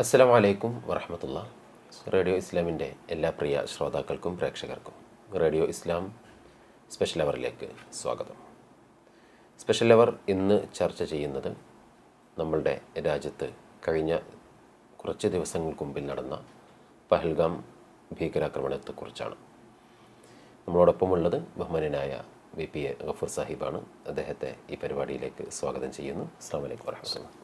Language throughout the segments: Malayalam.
അസ്സലാമു വലൈക്കും വറഹമത്തുള്ള റേഡിയോ ഇസ്ലാമിന്റെ എല്ലാ പ്രിയ ശ്രോതാക്കൾക്കും പ്രേക്ഷകർക്കും റേഡിയോ ഇസ്ലാം സ്പെഷ്യൽ അവറിലേക്ക് സ്വാഗതം. സ്പെഷ്യൽ അവർ ഇന്ന് ചർച്ച ചെയ്യുന്നത് നമ്മളുടെ രാജ്യത്ത് കഴിഞ്ഞ കുറച്ച് ദിവസങ്ങൾക്ക് മുമ്പിൽ നടന്ന പഹൽഗാം ഭീകരാക്രമണത്തെക്കുറിച്ചാണ്. നമ്മളോടൊപ്പമുള്ളത് ബഹുമാനനായ വി പി എ ഗഫൂർ സാഹിബാണ്. അദ്ദേഹത്തെ ഈ പരിപാടിയിലേക്ക് സ്വാഗതം ചെയ്യുന്നു. അസ്സാം വലൈക്കും വറഹമത്തുള്ള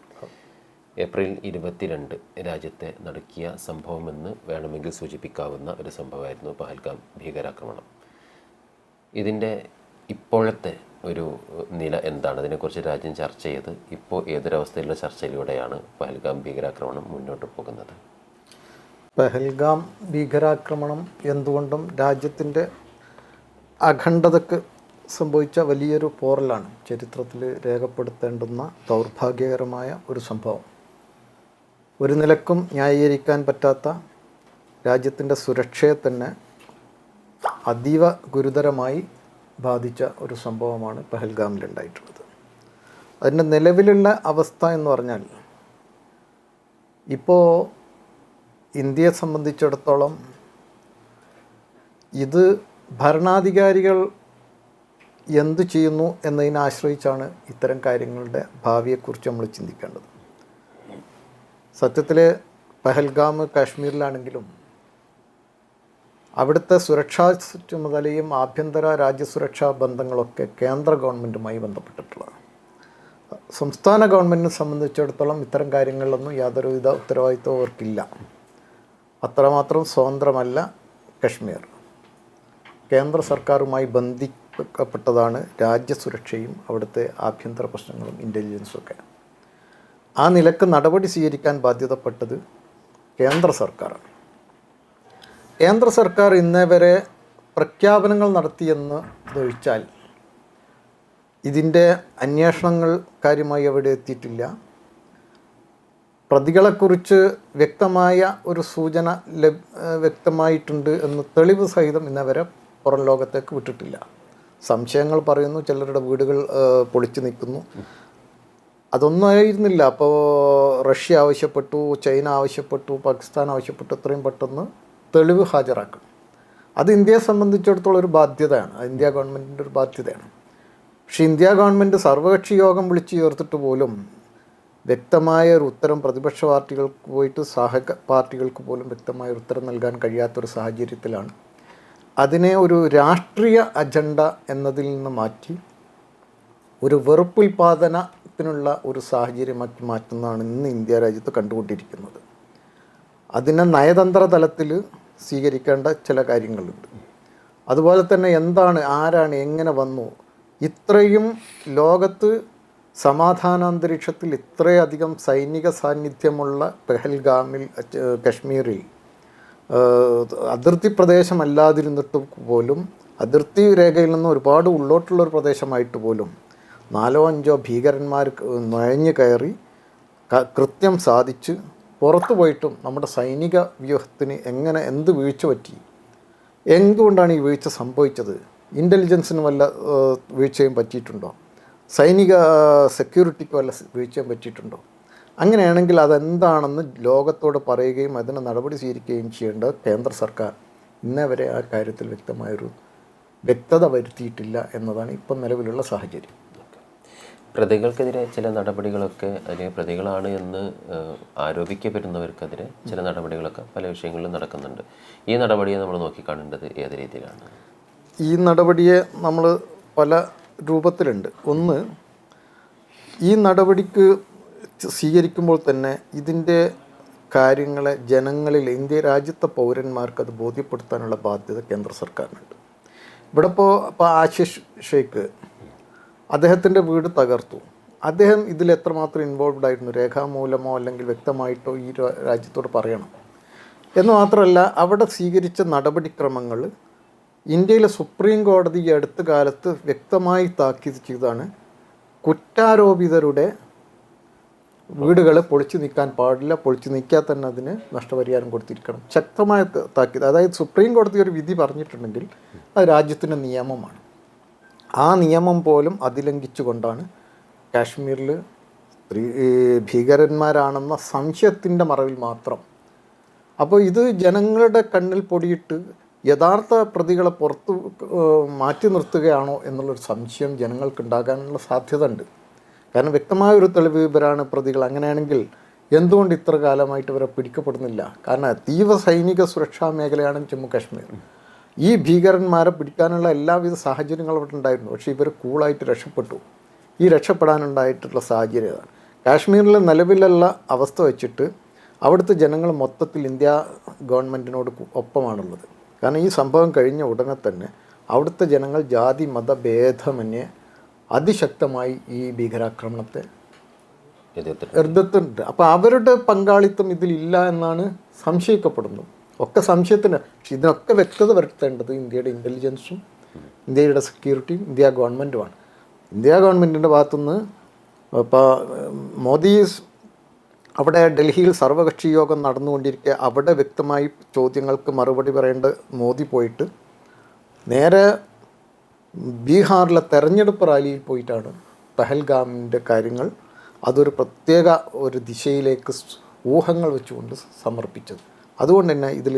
ഏപ്രിൽ ഇരുപത്തിരണ്ട് രാജ്യത്തെ നടക്കിയ സംഭവമെന്ന് വേണമെങ്കിൽ സൂചിപ്പിക്കാവുന്ന ഒരു സംഭവമായിരുന്നു പഹൽഗാം ഭീകരാക്രമണം. ഇതിന്റെ ഇപ്പോഴത്തെ ഒരു നില എന്താണ്? അതിനെക്കുറിച്ച് രാജ്യം ചർച്ച ചെയ്ത് ഇപ്പോൾ ഏതൊരവസ്ഥയിലുള്ള ചർച്ചയിലൂടെയാണ് പഹൽഗാം ഭീകരാക്രമണം മുന്നോട്ട് പോകുന്നത്? പഹൽഗാം ഭീകരാക്രമണം എന്തുകൊണ്ടും രാജ്യത്തിന്റെ അഖണ്ഡതക്ക് സംഭവിച്ച വലിയൊരു പോറലാണ്. ചരിത്രത്തിൽ രേഖപ്പെടുത്തേണ്ടുന്ന ദൗർഭാഗ്യകരമായ ഒരു സംഭവം. ഒരു നിലക്കും ന്യായീകരിക്കാൻ പറ്റാത്ത രാജ്യത്തിന്റെ സുരക്ഷയെ തന്നെ അതീവ ഗുരുതരമായി ബാധിച്ച ഒരു സംഭവമാണ് പഹൽഗാമിലുണ്ടായിട്ടുള്ളത്. അതിന്റെ നിലവിലുള്ള അവസ്ഥ എന്ന് പറഞ്ഞാൽ ഇപ്പോൾ ഇന്ത്യയെ സംബന്ധിച്ചിടത്തോളം ഇത് ഭരണാധികാരികൾ എന്തു ചെയ്യുന്നു എന്നതിനെ ആശ്രയിച്ചാണ് ഇത്തരം കാര്യങ്ങളുടെ ഭാവിയെക്കുറിച്ച് നമ്മൾ ചിന്തിക്കേണ്ടത്. സത്യത്തിൽ പഹൽഗാം കാശ്മീരിലാണെങ്കിലും അവിടുത്തെ സുരക്ഷാ ചുമതലയും ആഭ്യന്തര രാജ്യസുരക്ഷാ ബന്ധങ്ങളൊക്കെ കേന്ദ്ര ഗവൺമെന്റുമായി ബന്ധപ്പെട്ടിട്ടുള്ളതാണ്. സംസ്ഥാന ഗവൺമെന്റിനെ സംബന്ധിച്ചിടത്തോളം ഇത്തരം കാര്യങ്ങളിലൊന്നും യാതൊരുവിധ ഉത്തരവാദിത്വം അവർക്കില്ല. അത്രമാത്രം സ്വതന്ത്രമല്ല കശ്മീർ. കേന്ദ്ര സർക്കാരുമായി ബന്ധിക്കപ്പെട്ടതാണ് രാജ്യസുരക്ഷയും അവിടുത്തെ ആഭ്യന്തര പ്രശ്നങ്ങളും ഇന്റലിജൻസും ഒക്കെ. ആ നിലയ്ക്ക് നടപടി സ്വീകരിക്കാൻ ബാധ്യതപ്പെട്ടത് കേന്ദ്ര സർക്കാരാണ്. കേന്ദ്ര സർക്കാർ ഇന്നേ വരെ പ്രഖ്യാപനങ്ങൾ നടത്തിയെന്ന് ഒഴിച്ചാൽ ഇതിന്റെ അന്വേഷണങ്ങൾ കാര്യമായി എവിടെ എത്തിയിട്ടില്ല. പ്രതികളെക്കുറിച്ച് വ്യക്തമായ ഒരു സൂചന വ്യക്തമായിട്ടുണ്ട് എന്ന് തെളിവ് സഹിതം ഇന്നവരെ പുറം ലോകത്തേക്ക് വിട്ടിട്ടില്ല. സംശയങ്ങൾ പറയുന്നു ചിലരുടെ വീടുകൾ പൊളിച്ചു നിൽക്കുന്നു. അതൊന്നും ആയിരുന്നില്ല. അപ്പോൾ റഷ്യ ആവശ്യപ്പെട്ടു ചൈന ആവശ്യപ്പെട്ടു പാകിസ്ഥാൻ ആവശ്യപ്പെട്ടു എത്രയും പെട്ടെന്ന് തെളിവ് ഹാജരാക്കണം അത് ഇന്ത്യയെ സംബന്ധിച്ചിടത്തോളം ഒരു ബാധ്യതയാണ്. ഇന്ത്യ ഗവൺമെന്റിന്റെ ഒരു ബാധ്യതയാണ്. പക്ഷേ ഇന്ത്യ ഗവൺമെന്റ് സർവകക്ഷി യോഗം വിളിച്ചു ചേർത്തിട്ട് പോലും വ്യക്തമായ ഒരു ഉത്തരം പ്രതിപക്ഷ പാർട്ടികൾക്ക് പോയിട്ട് സഹ പാർട്ടികൾക്ക് പോലും വ്യക്തമായ ഒരു ഉത്തരം നൽകാൻ കഴിയാത്തൊരു സാഹചര്യത്തിലാണ്. അതിനെ ഒരു രാഷ്ട്രീയ അജണ്ട എന്നതിൽ നിന്ന് മാറ്റി ഒരു വെറുപ്പുൽപാദനത്തിനുള്ള ഒരു സാഹചര്യമാക്കി മാറ്റുന്നതാണ് ഇന്ന് ഇന്ത്യ രാജ്യത്ത് കണ്ടുകൊണ്ടിരിക്കുന്നത്. അതിനെ നയതന്ത്ര തലത്തിൽ സ്വീകരിക്കേണ്ട ചില കാര്യങ്ങളുണ്ട്. അതുപോലെ തന്നെ എന്താണ് ആരാണ് എങ്ങനെ വന്നു? ഇത്രയും ലോകത്ത് സമാധാനാന്തരീക്ഷത്തിൽ ഇത്രയധികം സൈനിക സാന്നിധ്യമുള്ള പെഹൽഗാമിൽ കശ്മീരിൽ അതിർത്തി പ്രദേശമല്ലാതിരുന്നിട്ട് പോലും അതിർത്തി രേഖയിൽ നിന്ന് ഒരുപാട് ഉള്ളോട്ടുള്ളൊരു പ്രദേശമായിട്ട് പോലും നാലോ അഞ്ചോ ഭീകരന്മാർ നുഴഞ്ഞു കയറി കൃത്യം സാധിച്ച് പുറത്തു പോയിട്ടും നമ്മുടെ സൈനിക വ്യൂഹത്തിന് എങ്ങനെ എന്ത് വീഴ്ച പറ്റി? എന്തുകൊണ്ടാണ് ഈ വീഴ്ച സംഭവിച്ചത്? ഇന്റലിജൻസിന് വല്ല വീഴ്ചയും പറ്റിയിട്ടുണ്ടോ? സൈനിക സെക്യൂരിറ്റിക്ക് വല്ല വീഴ്ചയും പറ്റിയിട്ടുണ്ടോ? അങ്ങനെയാണെങ്കിൽ അതെന്താണെന്ന് ലോകത്തോട് പറയുകയും അതിന് നടപടി സ്വീകരിക്കുകയും ചെയ്യേണ്ട കേന്ദ്ര സർക്കാർ ഇന്നേ വരെ ആ കാര്യത്തിൽ വ്യക്തമായൊരു വ്യക്തത വരുത്തിയിട്ടില്ല എന്നതാണ് ഇപ്പം നിലവിലുള്ള സാഹചര്യം. പ്രതികൾക്കെതിരെ ചില നടപടികളൊക്കെ അല്ലെങ്കിൽ പ്രതികളാണ് എന്ന് ആരോപിക്കപ്പെടുന്നവർക്കെതിരെ ചില നടപടികളൊക്കെ പല വിഷയങ്ങളിലും നടക്കുന്നുണ്ട്. ഈ നടപടിയെ നമ്മൾ നോക്കിക്കാണേണ്ടത് ഏത് രീതിയിലാണ്? ഈ നടപടിയെ നമ്മൾ പല രൂപത്തിലുണ്ട്. ഒന്ന് ഈ നടപടിക്ക് സ്വീകരിക്കുമ്പോൾ തന്നെ ഇതിന്റെ കാര്യങ്ങളെ ജനങ്ങളിൽ ഇന്ത്യ രാജ്യത്തെ പൗരന്മാർക്ക് അത് ബോധ്യപ്പെടുത്താനുള്ള ബാധ്യത കേന്ദ്ര സർക്കാരിനുണ്ട്. ഇവിടെ ഇപ്പോൾ ഇപ്പോൾ ആശിഷ് ഷെയ്ഖ് അദ്ദേഹത്തിന്റെ വീട് തകർത്തു. അദ്ദേഹം ഇതിൽ എത്രമാത്രം ഇൻവോൾവ്ഡ് ആയിരുന്നു? രേഖാമൂലമോ അല്ലെങ്കിൽ വ്യക്തമായിട്ടോ ഈ രാജ്യത്തോട് പറയണം. എന്ന് മാത്രമല്ല അവിടെ സ്വീകരിച്ച നടപടിക്രമങ്ങൾ ഇന്ത്യയിലെ സുപ്രീം കോടതി ഈ അടുത്ത കാലത്ത് വ്യക്തമായി താക്കീത് ചെയ്താണ് കുറ്റാരോപിതരുടെ വീടുകൾ പൊളിച്ചു നീക്കാൻ പാടില്ല. പൊളിച്ചു നീക്കാൻ തന്നെ അതിന് നഷ്ടപരിഹാരം കൊടുത്തിരിക്കണം. ശക്തമായ താക്കീത്. അതായത് സുപ്രീം കോടതി ഒരു വിധി പറഞ്ഞിട്ടുണ്ടെങ്കിൽ അത് രാജ്യത്തിന്റെ നിയമമാണ്. ആ നിയമം പോലും അതിലംഘിച്ചുകൊണ്ടാണ് കാശ്മീരിൽ സ്ത്രീ ഭീകരന്മാരാണെന്ന സംശയത്തിന്റെ മറവിൽ മാത്രം. അപ്പോൾ ഇത് ജനങ്ങളുടെ കണ്ണിൽ പൊടിയിട്ട് യഥാർത്ഥ പ്രതികളെ പുറത്ത് മാറ്റി നിർത്തുകയാണോ എന്നുള്ളൊരു സംശയം ജനങ്ങൾക്ക് ഉണ്ടാകാനുള്ള സാധ്യത ഉണ്ട് കാരണം വ്യക്തമായ ഒരു തെളിവ് ഇവരാണ് പ്രതികൾ. അങ്ങനെയാണെങ്കിൽ എന്തുകൊണ്ട് ഇത്ര കാലമായിട്ട് ഇവരെ പിടിക്കപ്പെടുന്നില്ല? കാരണം അതീവ സൈനിക സുരക്ഷാ മേഖലയാണ് ജമ്മു കാശ്മീർ. ഈ ഭീകരന്മാരെ പിടിക്കാനുള്ള എല്ലാവിധ സാഹചര്യങ്ങളും അവിടെ ഉണ്ടായിരുന്നു. പക്ഷേ ഇവർ കൂളായിട്ട് രക്ഷപ്പെട്ടു. ഈ രക്ഷപ്പെടാനുണ്ടായിട്ടുള്ള സാഹചര്യമാണ് കാശ്മീരിലെ നിലവിലുള്ള അവസ്ഥ വെച്ചിട്ട് അവിടുത്തെ ജനങ്ങൾ മൊത്തത്തിൽ ഇന്ത്യ ഗവൺമെന്റിനോട് ഒപ്പമാണുള്ളത്. കാരണം ഈ സംഭവം കഴിഞ്ഞ ഉടനെ തന്നെ അവിടുത്തെ ജനങ്ങൾ ജാതി മത ഭേദമന്യേ അതിശക്തമായി ഈ ഭീകരാക്രമണത്തെ എതിർത്തിട്ട് എതിർത്തിട്ടുണ്ട്. അപ്പോൾ അവരുടെ പങ്കാളിത്തം ഇതിലില്ല എന്നാണ് സംശയിക്കപ്പെടുന്നത്. ഒക്കെ സംശയത്തിന്. പക്ഷെ ഇതിനൊക്കെ വ്യക്തത വരുത്തേണ്ടത് ഇന്ത്യയുടെ ഇന്റലിജൻസും ഇന്ത്യയുടെ സെക്യൂരിറ്റിയും ഇന്ത്യ ഗവൺമെന്റുമാണ് ഇന്ത്യ ഗവൺമെന്റിന്റെ ഭാഗത്തുനിന്ന് ഇപ്പോൾ മോദി അവിടെ ഡൽഹിയിൽ സർവകക്ഷി യോഗം നടന്നുകൊണ്ടിരിക്കെ അവിടെ വ്യക്തമായി ചോദ്യങ്ങൾക്ക് മറുപടി പറയേണ്ട മോദി പോയിട്ട് നേരെ ബീഹാറിലെ തെരഞ്ഞെടുപ്പ് റാലിയിൽ പോയിട്ടാണ് പെഹൽഗാമിന്റെ കാര്യങ്ങൾ അതൊരു പ്രത്യേക ഒരു ദിശയിലേക്ക് ഊഹങ്ങൾ വെച്ചുകൊണ്ട് സമർപ്പിച്ചത്. അതുകൊണ്ട് തന്നെ ഇതിൽ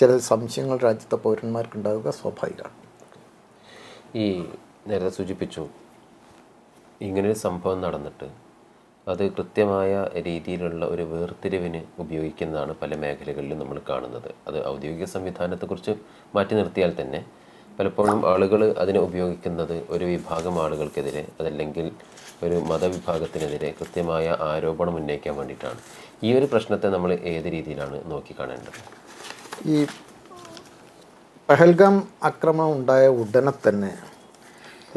ചില സംശയങ്ങൾ രാജ്യത്തെ പൗരന്മാർക്കുണ്ടാവുക സ്വാഭാവികമാണ്. ഈ നേരത്തെ സൂചിപ്പിച്ചു ഇങ്ങനൊരു സംഭവം നടന്നിട്ട് അത് കൃത്യമായ രീതിയിലുള്ള ഒരു വേർതിരിവിന് ഉപയോഗിക്കുന്നതാണ് പല മേഖലകളിലും നമ്മൾ കാണുന്നത്. അത് ഔദ്യോഗിക സംവിധാനത്തെക്കുറിച്ച് മാറ്റി നിർത്തിയാൽ തന്നെ പലപ്പോഴും ആളുകൾ അതിനെ ഉപയോഗിക്കുന്നത് ഒരു വിഭാഗം ആളുകൾക്കെതിരെ അതല്ലെങ്കിൽ ഒരു മതവിഭാഗത്തിനെതിരെ കൃത്യമായ ആരോപണം ഉന്നയിക്കാൻ വേണ്ടിയിട്ടാണ്. ഈ ഒരു പ്രശ്നത്തെ നമ്മൾ ഏത് രീതിയിലാണ് നോക്കിക്കാണേണ്ടത്? ഈ പഹൽഗാം ആക്രമണം ഉണ്ടായ ഉടനെ തന്നെ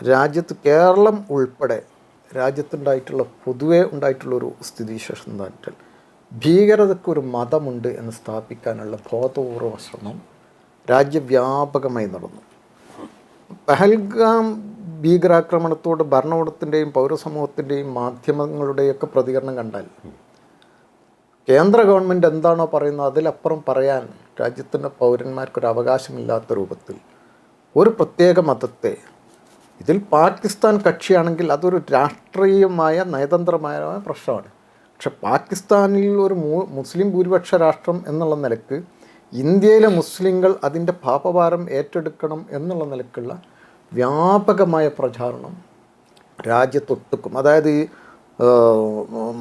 രാജ്യത്ത് കേരളം ഉൾപ്പെടെ രാജ്യത്തുണ്ടായിട്ടുള്ള പൊതുവെ ഉണ്ടായിട്ടുള്ളൊരു സ്ഥിതിവിശേഷം എന്താ വെച്ചാൽ ഭീകരതയ്ക്ക് ഒരു മതമുണ്ട് എന്ന് സ്ഥാപിക്കാനുള്ള ബോധപൂർവ ശ്രമം രാജ്യവ്യാപകമായി നടന്നു. പഹൽഗാം ഭീകരാക്രമണത്തോട് ഭരണകൂടത്തിന്റെയും പൗരസമൂഹത്തിന്റെയും മാധ്യമങ്ങളുടെയൊക്കെ പ്രതികരണം കണ്ടാൽ കേന്ദ്ര ഗവൺമെന്റ് എന്താണോ പറയുന്നത് അതിലപ്പുറം പറയാൻ രാജ്യത്തിന്റെ പൗരന്മാർക്കൊരു അവകാശമില്ലാത്ത രൂപത്തിൽ ഒരു പ്രത്യേക മതത്തെ ഇതിൽ പാകിസ്ഥാൻ കക്ഷിയാണെങ്കിൽ അതൊരു രാഷ്ട്രീയമായ നയതന്ത്രമായ പ്രശ്നമാണ്. പക്ഷെ പാകിസ്ഥാനിൽ ഒരു മുസ്ലിം ഭൂരിപക്ഷ രാഷ്ട്രം എന്നുള്ള നിലയ്ക്ക് ഇന്ത്യയിലെ മുസ്ലിങ്ങൾ അതിന്റെ പാപഭാരം ഏറ്റെടുക്കണം എന്നുള്ള നിലക്കുള്ള വ്യാപകമായ പ്രചാരണം രാജ്യത്തൊട്ടുക്കും. അതായത്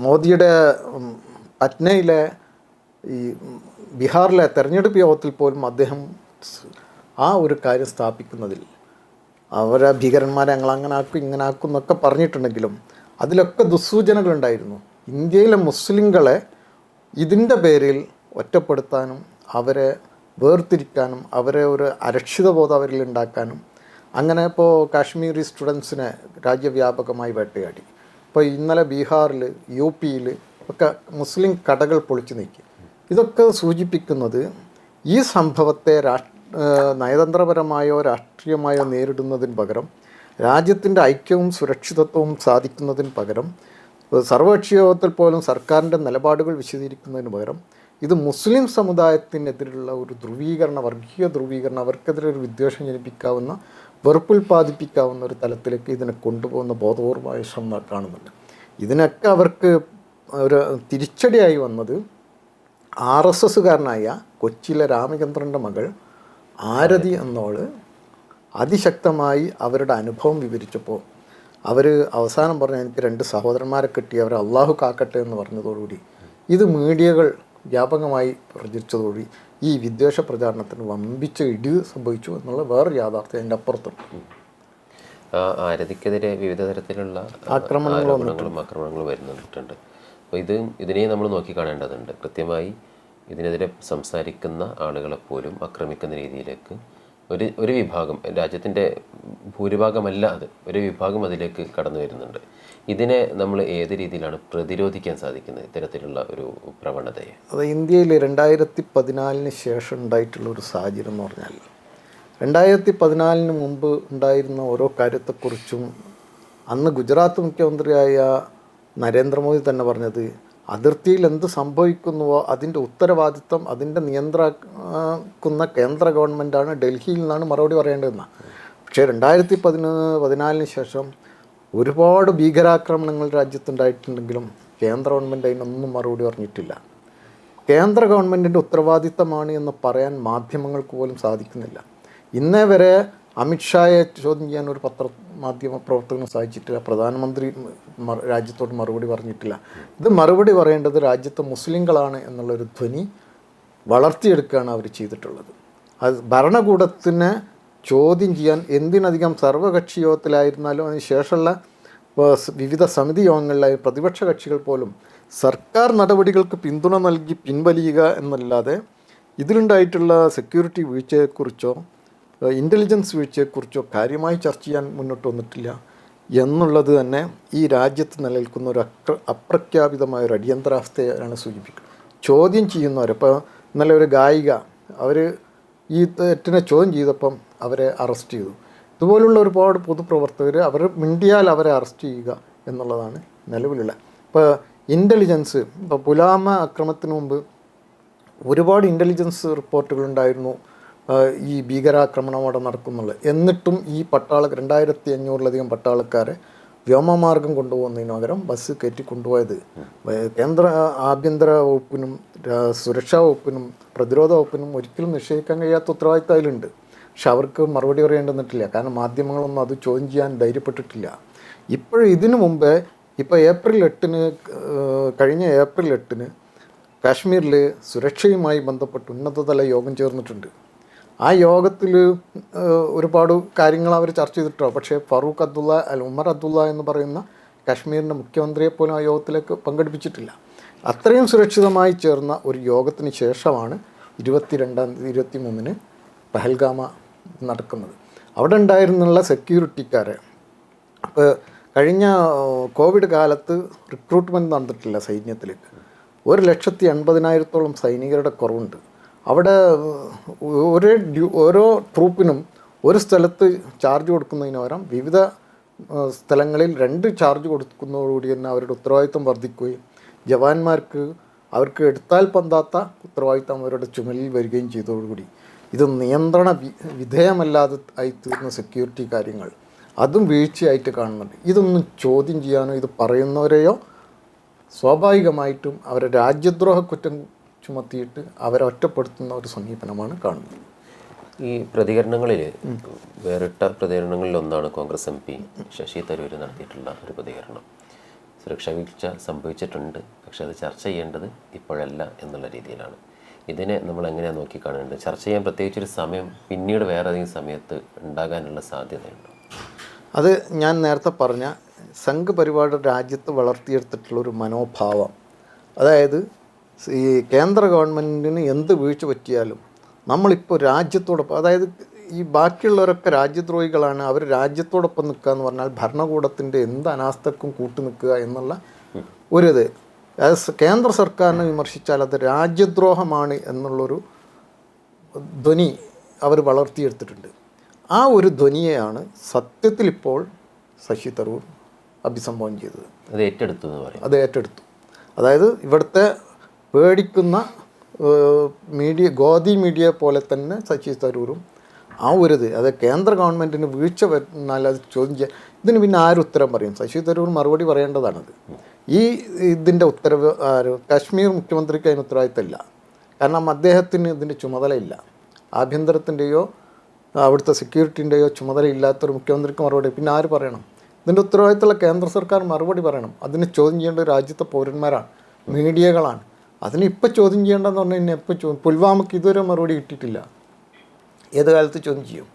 മോദിയുടെ പറ്റ്നയിലെ ഈ ബീഹാറിലെ തെരഞ്ഞെടുപ്പ് യോഗത്തിൽ പോലും അദ്ദേഹം ആ ഒരു കാര്യം സ്ഥാപിക്കുന്നതിൽ അവരെ ഭീകരന്മാരെ ഞങ്ങൾ അങ്ങനെ ആക്കും ഇങ്ങനെ ആക്കും എന്നൊക്കെ പറഞ്ഞിട്ടുണ്ടെങ്കിലും അതിലൊക്കെ ദുസ്സൂചനകളുണ്ടായിരുന്നു. ഇന്ത്യയിലെ മുസ്ലിങ്ങളെ ഇതിന്റെ പേരിൽ ഒറ്റപ്പെടുത്താനും അവരെ വേർതിരിക്കാനും അവരെ ഒരു അരക്ഷിതബോധം അവരിൽ ഉണ്ടാക്കാനും. അങ്ങനെ ഇപ്പോൾ കാശ്മീരി സ്റ്റുഡൻസിനെ രാജ്യവ്യാപകമായി വേട്ടയാടി. ഇപ്പോൾ ഇന്നലെ ബീഹാറിൽ യു പിയിൽ ഒക്കെ മുസ്ലിം കടകൾ പൊളിച്ചു നീക്കി. ഇതൊക്കെ സൂചിപ്പിക്കുന്നത് ഈ സംഭവത്തെ നയതന്ത്രപരമായോ രാഷ്ട്രീയമായോ നേരിടുന്നതിന് പകരം രാജ്യത്തിന്റെ ഐക്യവും സുരക്ഷിതത്വവും സാധിക്കുന്നതിന് പകരം സർവകക്ഷി യോഗത്തിൽ പോലും സർക്കാരിന്റെ നിലപാടുകൾ വിശദീകരിക്കുന്നതിന് പകരം ഇത് മുസ്ലിം സമുദായത്തിനെതിരെയുള്ള ഒരു ധ്രുവീകരണ വർഗീയ ധ്രുവീകരണം അവർക്കെതിരെ ഒരു വിദ്വേഷം ജനിപ്പിക്കാവുന്ന വെറുപ്പുൽപാദിപ്പിക്കാവുന്ന ഒരു തലത്തിലേക്ക് ഇതിനെ കൊണ്ടുപോകുന്ന ബോധപൂർവമായ ശ്രമം കാണുന്നുണ്ട്. ഇതിനൊക്കെ അവർക്ക് ഒരു തിരിച്ചടിയായി വന്നത് ആർ എസ് എസ്സുകാരനായ കൊച്ചിയിലെ രാമചന്ദ്രന്റെ മകൾ ആരതി എന്നോൾ അതിശക്തമായി അവരുടെ അനുഭവം വിവരിച്ചപ്പോൾ അവർ അവസാനം പറഞ്ഞ എനിക്ക് രണ്ട് സഹോദരന്മാരെ കിട്ടി അവർ അള്ളാഹു കാക്കട്ടെ എന്ന് പറഞ്ഞതോടുകൂടി. ഇത് മീഡിയകൾ വ്യാപകമായി പ്രചരിച്ചതോടുകൂടി ഈ വിദ്വേഷ പ്രചാരണത്തിന് വമ്പിച്ച ഇടിവ് സംഭവിച്ചു എന്നുള്ള വേറൊരു യാഥാർത്ഥ്യം അതിന്റെ അപ്പുറത്തുണ്ട് ആരതിക്കെതിരെ വിവിധ തരത്തിലുള്ള ആക്രമണങ്ങളും ആക്രമണങ്ങൾ വരുന്നിട്ടുണ്ട് അപ്പോൾ ഇത് ഇതിനെ നമ്മൾ നോക്കി കാണേണ്ടതുണ്ട്. കൃത്യമായി ഇതിനെതിരെ സംസാരിക്കുന്ന ആളുകളെ പോലും ആക്രമിക്കുന്ന രീതിയിലേക്ക് ഒരു ഒരു വിഭാഗം രാജ്യത്തിന്റെ ഭൂരിഭാഗമല്ല അത് ഒരു വിഭാഗം അതിലേക്ക് കടന്നു വരുന്നുണ്ട്. ഇതിനെ നമ്മൾ ഏത് രീതിയിലാണ് പ്രതിരോധിക്കാൻ സാധിക്കുന്നത് ഇത്തരത്തിലുള്ള ഒരു പ്രവണതയെ? അത് ഇന്ത്യയിൽ രണ്ടായിരത്തി പതിനാലിന് ശേഷം ഉണ്ടായിട്ടുള്ള ഒരു സാഹചര്യം എന്ന് പറഞ്ഞാൽ രണ്ടായിരത്തി പതിനാലിന് മുമ്പ് ഉണ്ടായിരുന്ന ഓരോ കാര്യത്തെക്കുറിച്ചും അന്ന് ഗുജറാത്ത് മുഖ്യമന്ത്രിയായ നരേന്ദ്രമോദി തന്നെ പറഞ്ഞത് അതിർത്തിയിൽ എന്ത് സംഭവിക്കുന്നുവോ അതിന്റെ ഉത്തരവാദിത്വം അതിന്റെ നിയന്ത്രിക്കുന്ന കേന്ദ്ര ഗവൺമെന്റാണ് ഡൽഹിയിൽ നിന്നാണ് മറുപടി പറയേണ്ടതെന്നാണ് പക്ഷേ രണ്ടായിരത്തി പതിനൊന്ന് പതിനാലിന് ശേഷം ഒരുപാട് ഭീകരാക്രമണങ്ങൾ രാജ്യത്തുണ്ടായിട്ടുണ്ടെങ്കിലും കേന്ദ്ര ഗവൺമെന്റ് അതിനൊന്നും മറുപടി പറഞ്ഞിട്ടില്ല. കേന്ദ്ര ഗവൺമെന്റിന്റെ ഉത്തരവാദിത്തമാണ് എന്ന് പറയാൻ മാധ്യമങ്ങൾക്ക് പോലും സാധിക്കുന്നില്ല. ഇന്നേ വരെ അമിത്ഷായെ ചോദ്യം ചെയ്യാൻ ഒരു പത്ര മാധ്യമ പ്രവർത്തകന് സാധിച്ചിട്ടില്ല പ്രധാനമന്ത്രി രാജ്യത്തോട് മറുപടി പറഞ്ഞിട്ടില്ല. ഇത് മറുപടി പറയേണ്ടത് രാജ്യത്തെ മുസ്ലിങ്ങളാണ് എന്നുള്ളൊരു ധ്വനി വളർത്തിയെടുക്കുകയാണ് അവർ ചെയ്തിട്ടുള്ളത്. അത് ഭരണകൂടത്തിനെ ചോദ്യം ചെയ്യാൻ എന്തിനധികം സർവകക്ഷി യോഗത്തിലായിരുന്നാലും അതിന് ശേഷമുള്ള വിവിധ സമിതി യോഗങ്ങളിലായി പ്രതിപക്ഷ കക്ഷികൾ പോലും സർക്കാർ നടപടികൾക്ക് പിന്തുണ നൽകി പിൻവലിയുക എന്നല്ലാതെ ഇതിലുണ്ടായിട്ടുള്ള സെക്യൂരിറ്റി വീഴ്ചയെക്കുറിച്ചോ ഇന്റലിജൻസ് വീഴ്ചയെക്കുറിച്ചോ കാര്യമായി ചർച്ച ചെയ്യാൻ മുന്നോട്ട് വന്നിട്ടില്ല എന്നുള്ളത് തന്നെ ഈ രാജ്യത്ത് നിലനിൽക്കുന്ന ഒരു അക്ര അപ്രഖ്യാപിതമായ ഒരു അടിയന്തരാവസ്ഥയാണ് സൂചിപ്പിക്കുന്നത്. ചോദ്യം ചെയ്യുന്നവർ ഇപ്പോൾ ഇന്നലെ ഒരു ഗായിക അവർ ഈ തെറ്റിനെ ചോദ്യം ചെയ്തപ്പം അവരെ അറസ്റ്റ് ചെയ്തു. ഇതുപോലുള്ള ഒരുപാട് പൊതുപ്രവർത്തകർ അവർ മിണ്ടിയാൽ അവരെ അറസ്റ്റ് ചെയ്യുക എന്നുള്ളതാണ് നിലവിലുള്ള. ഇപ്പോൾ ഇന്റലിജൻസ് ഇപ്പോൾ പുലാമ അക്രമത്തിന് മുമ്പ് ഒരുപാട് ഇന്റലിജൻസ് റിപ്പോർട്ടുകളുണ്ടായിരുന്നു ഈ ഭീകരാക്രമണം നടക്കുന്നുള്ളത് എന്നിട്ടും ഈ പട്ടാള രണ്ടായിരത്തി അഞ്ഞൂറിലധികം പട്ടാളക്കാരെ വ്യോമമാർഗം കൊണ്ടുപോകുന്നതിന് പകരം ബസ് കയറ്റി കൊണ്ടുപോയത്. കേന്ദ്ര ആഭ്യന്തര വകുപ്പിനും സുരക്ഷാ വകുപ്പിനും പ്രതിരോധ വകുപ്പിനും ഒരിക്കലും നിഷേധിക്കാൻ കഴിയാത്ത ഉത്തരവാദിത്തം അതിലുണ്ട് പക്ഷെ അവർക്ക് മറുപടി പറയേണ്ടെന്നിട്ടില്ല കാരണം മാധ്യമങ്ങളൊന്നും അത് ചോദ്യം ചെയ്യാൻ ധൈര്യപ്പെട്ടിട്ടില്ല. ഇപ്പോഴും ഇതിനു മുമ്പേ ഇപ്പോൾ ഏപ്രിൽ എട്ടിന് കഴിഞ്ഞ ഏപ്രിൽ എട്ടിന് കാശ്മീരിൽ സുരക്ഷയുമായി ബന്ധപ്പെട്ട് ഉന്നതതല യോഗം ചേർന്നിട്ടുണ്ട്. ആ യോഗത്തിൽ ഒരുപാട് കാര്യങ്ങൾ അവർ ചർച്ച ചെയ്തിട്ടോ? പക്ഷേ ഫറൂഖ് അബ്ദുള്ള അല്ല ഉമർ അബ്ദുള്ള എന്ന് പറയുന്ന കാശ്മീരിന്റെ മുഖ്യമന്ത്രിയെ പോലും ആ യോഗത്തിലേക്ക് പങ്കെടുപ്പിച്ചിട്ടില്ല. അത്രയും സുരക്ഷിതമായി ചേർന്ന ഒരു യോഗത്തിന് ശേഷമാണ് ഇരുപത്തിരണ്ടാം തീയതി ഇരുപത്തി മൂന്നിന് പഹൽഗാമ നടക്കുന്നത്. അവിടെ ഉണ്ടായിരുന്നുള്ള സെക്യൂരിറ്റിക്കാരെ അപ്പോൾ കഴിഞ്ഞ കോവിഡ് കാലത്ത് റിക്രൂട്ട്മെന്റ് നടന്നിട്ടില്ല സൈന്യത്തിലേക്ക്. ഒരു ലക്ഷത്തി എൺപതിനായിരത്തോളം സൈനികരുടെ കുറവുണ്ട്. അവിടെ ഒരേ ഓരോ ട്രൂപ്പിനും ഒരു സ്ഥലത്ത് ചാർജ് കൊടുക്കുന്നതിന് പകരം വിവിധ സ്ഥലങ്ങളിൽ രണ്ട് ചാർജ് കൊടുക്കുന്നതോടുകൂടി തന്നെ അവരുടെ ഉത്തരവാദിത്വം വർദ്ധിക്കുകയും ജവാന്മാർക്ക് അവർക്ക് എടുത്താൽ പന്താത്ത ഉത്തരവാദിത്തം അവരുടെ ചുമലിൽ വരികയും ചെയ്തതോടുകൂടി ഇത് നിയന്ത്രണ വിധേയമല്ലാതെ ആയി തീർന്ന സെക്യൂരിറ്റി കാര്യങ്ങൾ. അതും വീഴ്ചയായിട്ട് കാണുന്നുണ്ട്. ഇതൊന്നും ചോദ്യം ചെയ്യാനോ ഇത് പറയുന്നവരെയോ സ്വാഭാവികമായിട്ടും അവരെ രാജ്യദ്രോഹ കുറ്റം ചുമത്തിയിട്ട് അവരെ ഒറ്റപ്പെടുത്തുന്ന ഒരു സമീപനമാണ് കാണുന്നത്. ഈ പ്രതികരണങ്ങളിൽ വേറിട്ട പ്രതികരണങ്ങളിൽ ഒന്നാണ് കോൺഗ്രസ് എം പി ശശി തരൂർ നടത്തിയിട്ടുള്ള ഒരു പ്രതികരണം. സുരക്ഷാ വീഴ്ച സംഭവിച്ചിട്ടുണ്ട് പക്ഷെ അത് ചർച്ച ചെയ്യേണ്ടത് ഇപ്പോഴല്ല എന്നുള്ള രീതിയിലാണ്. ഇതിനെ നമ്മൾ എങ്ങനെയാണ് നോക്കിക്കാണേണ്ടത്? ചർച്ച ചെയ്യാൻ പ്രത്യേകിച്ചൊരു സമയം പിന്നീട് വേറെ ഏതെങ്കിലും സമയത്ത് ഉണ്ടാകാനുള്ള സാധ്യതയുണ്ടോ? അത് ഞാൻ നേരത്തെ പറഞ്ഞ സംഘപരിവാർ രാജ്യത്ത് വളർത്തിയെടുത്തിട്ടുള്ള ഒരു മനോഭാവം. അതായത് ഈ കേന്ദ്ര ഗവൺമെന്റിന് എന്ത് വീഴ്ച പറ്റിയാലും നമ്മളിപ്പോൾ രാജ്യത്തോടൊപ്പം അതായത് ഈ ബാക്കിയുള്ളവരൊക്കെ രാജ്യദ്രോഹികളാണ് അവർ രാജ്യത്തോടൊപ്പം നിൽക്കുക എന്ന് പറഞ്ഞാൽ ഭരണകൂടത്തിന്റെ എന്ത് അനാസ്ഥക്കും കൂട്ടു നിൽക്കുക എന്നുള്ള ഒരു ഇത് സ- കേന്ദ്ര സർക്കാരിനെ വിമർശിച്ചാൽ അത് രാജ്യദ്രോഹമാണ് എന്നുള്ളൊരു ധ്വനി അവർ വളർത്തിയെടുത്തിട്ടുണ്ട്. ആ ഒരു ധ്വനിയെയാണ് സത്യത്തിൽ ഇപ്പോൾ ശശി തരൂർ അഭിസംബോധന ചെയ്തത്. അത് ഏറ്റെടുത്തു അത് ഏറ്റെടുത്തു. അതായത് ഇവിടുത്തെ പേടിക്കുന്ന മീഡിയ ഗോദി മീഡിയ പോലെ തന്നെ ശശി തരൂരും ആ ഒരു ഇത് അത് കേന്ദ്ര ഗവൺമെന്റിന് വീഴ്ച വരുന്നാൽ അത് ചോദ്യം ചെയ്യാൻ ഇതിന് പിന്നെ ആര് ഉത്തരം പറയും? ശശി തരൂർ മറുപടി പറയേണ്ടതാണത്. ഈ ഇതിന്റെ ഉത്തരവ് കാശ്മീർ മുഖ്യമന്ത്രിക്ക് അതിന് ഉത്തരവാദിത്തമില്ല. കാരണം അദ്ദേഹത്തിന് ഇതിന്റെ ചുമതലയില്ല. ആഭ്യന്തരത്തിന്റെയോ അവിടുത്തെ സെക്യൂരിറ്റിന്റെയോ ചുമതല ഇല്ലാത്തൊരു മുഖ്യമന്ത്രിക്ക് മറുപടി പിന്നെ ആര് പറയണം? ഇതിന്റെ ഉത്തരവാദിത്തമുള്ള കേന്ദ്ര സർക്കാർ മറുപടി പറയണം. അതിന് ചോദ്യം ചെയ്യേണ്ട രാജ്യത്തെ പൗരന്മാരാണ് മീഡിയകളാണ്. അതിന് ഇപ്പം ചോദ്യം ചെയ്യേണ്ടതെന്ന് പറഞ്ഞു കഴിഞ്ഞാൽ ഇപ്പോൾ ചോ പുൽവാമയ്ക്ക് ഇതുവരെ മറുപടി കിട്ടിയിട്ടില്ല. ഏത് കാലത്ത് ചോദ്യം ചെയ്യും?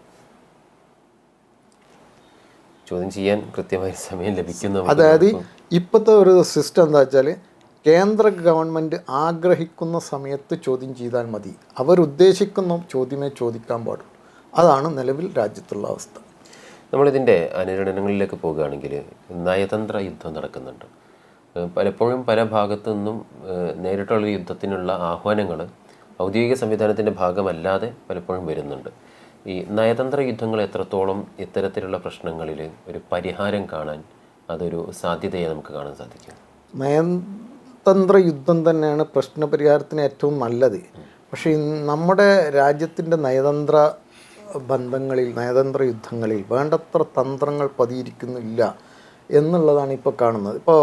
ചോദ്യം ചെയ്യാൻ കൃത്യമായ സമയം ലഭിക്കുന്ന അതായത് ഇപ്പോഴത്തെ ഒരു സിസ്റ്റം എന്താ വെച്ചാൽ കേന്ദ്ര ഗവൺമെന്റ് ആഗ്രഹിക്കുന്ന സമയത്ത് ചോദ്യം ചെയ്താൽ മതി. അവരുദ്ദേശിക്കുന്ന ചോദ്യമേ ചോദിക്കാൻ പാടുള്ളൂ. അതാണ് നിലവിൽ രാജ്യത്തുള്ള അവസ്ഥ. നമ്മളിതിന്റെ അനുരണനങ്ങളിലേക്ക് പോകുകയാണെങ്കിൽ നയതന്ത്ര യുദ്ധം നടക്കുന്നുണ്ട്. പലപ്പോഴും പല ഭാഗത്തു നിന്നും നേരിട്ടുള്ള യുദ്ധത്തിനുള്ള ആഹ്വാനങ്ങൾ ഔദ്യോഗിക സംവിധാനത്തിന്റെ ഭാഗമല്ലാതെ പലപ്പോഴും വരുന്നുണ്ട്. ഈ നയതന്ത്ര യുദ്ധങ്ങൾ എത്രത്തോളം ഇത്തരത്തിലുള്ള പ്രശ്നങ്ങളിൽ ഒരു പരിഹാരം കാണാൻ അതൊരു സാധ്യതയെ നമുക്ക് കാണാൻ സാധിക്കും? നയതന്ത്ര യുദ്ധം തന്നെയാണ് പ്രശ്നപരിഹാരത്തിന് ഏറ്റവും നല്ലത്. പക്ഷേ നമ്മുടെ രാജ്യത്തിന്റെ നയതന്ത്ര ബന്ധങ്ങളിൽ നയതന്ത്ര യുദ്ധങ്ങളിൽ വേണ്ടത്ര തന്ത്രങ്ങൾ പതിയിരിക്കുന്നില്ല എന്നുള്ളതാണ് ഇപ്പോൾ കാണുന്നത്. ഇപ്പോൾ